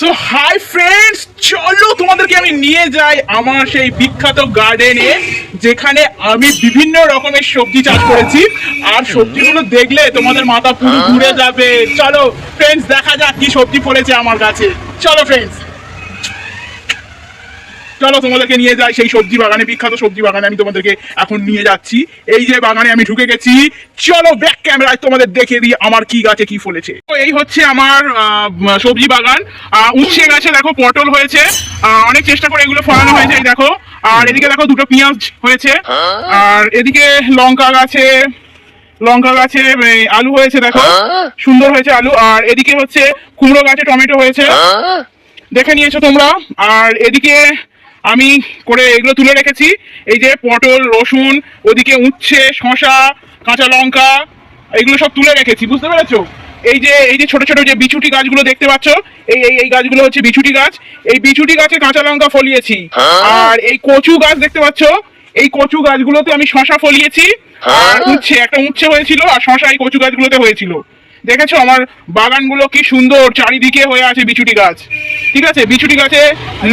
So hi friends চলো তোমাদেরকে আমি নিয়ে যাই আমার সেই বিখ্যাত গার্ডেনে যেখানে আমি বিভিন্ন রকমের সবজি চাষ করেছি। আর সবজিগুলো দেখলে তোমাদের মাথা পুরো ঘুরে যাবে। চলো ফ্রেন্ডস দেখা যাক কি সবজি পড়েছে আমার কাছে। চলো ফ্রেন্ডস চলো তোমাদেরকে নিয়ে যাই সেই সবজি বাগানে বিখ্যাত সবজি বাগানে আমি তোমাদেরকে এখন নিয়ে যাচ্ছি। এই যে বাগানে আমি ঢুকে গেছি চলো ব্যাক ক্যামেরায় তোমাদের দেখে দিই আমার কি গাছে কি ফলেছে। তো এই হচ্ছে আমার সবজি বাগান। উচ্ছে গাছে দেখো পটল হয়েছে। অনেক চেষ্টা করে এগুলো ফলানো হয়েছে এই দেখো। আর এদিকে দেখো দুটো পেঁয়াজ হয়েছে। আর এদিকে লঙ্কা গাছে লঙ্কা গাছে আলু হয়েছে দেখো। সুন্দর হয়েছে আলু। আর এদিকে হচ্ছে কুমড়ো গাছে টমেটো হয়েছে। দেখে নিয়েছো তোমরা। আর এদিকে আমি করে এগুলো তুলে রেখেছি। এই যে পটল রসুন ওদিকে উচ্ছে শশা কাঁচা লঙ্কা এগুলো সব তুলে রেখেছি বুঝতে পেরেছ? এই যে এই যে ছোট ছোট যে বিছুটি গাছগুলো দেখতে পাচ্ছ এই এই এই গাছগুলো হচ্ছে বিছুটি গাছ। এই বিছুটি গাছে কাঁচা লঙ্কা ফলিয়েছি। আর এই কচু গাছ দেখতে পাচ্ছ এই কচু গাছগুলোতে আমি শশা ফলিয়েছি। আর উচ্ছে একটা উচ্ছে হয়েছিল আর শশা এই কচু গাছগুলোতে হয়েছিল। দেখেছ আমার বাগানগুলো কি সুন্দর? চারিদিকে হয়ে আছে বিচুটি গাছ। ঠিক আছে? বিচুটি গাছে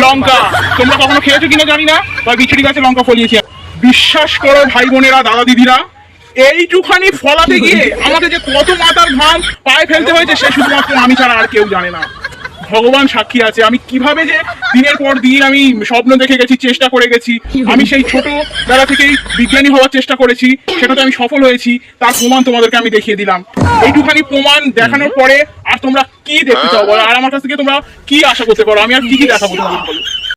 লঙ্কা। তোমরা কখনো খেয়েছো কিনা জানি না বা বিচুটি গাছে লঙ্কা ফলিয়েছি। বিশ্বাস করো ভাই বোনেরা, দাদা দিদিরা, এইটুখানি ফলাতে গিয়ে আমাদের যে কত মাতার ঘাম পায়ে ফেলতে হয়েছে, সে শুধুমাত্র আমি ছাড়া আর কেউ জানে না। ভগবান সাক্ষী আছে। আমি কীভাবে যে দিনের পর দিন আমি স্বপ্ন দেখে গেছি, চেষ্টা করে গেছি, আমি সেই ছোট বেলা থেকেই বিজ্ঞানী হওয়ার চেষ্টা করেছি, সেটাতে আমি সফল হয়েছি, তার প্রমাণ তোমাদেরকে আমি দেখিয়ে দিলাম। এইটুখানি প্রমাণ দেখানোর পরে আর তোমরা কি দেখতে চাও আর আমার কাছ থেকে তোমরা কি আশা করতে পারো? আমি আর কি কি দেখাবো তোমাদের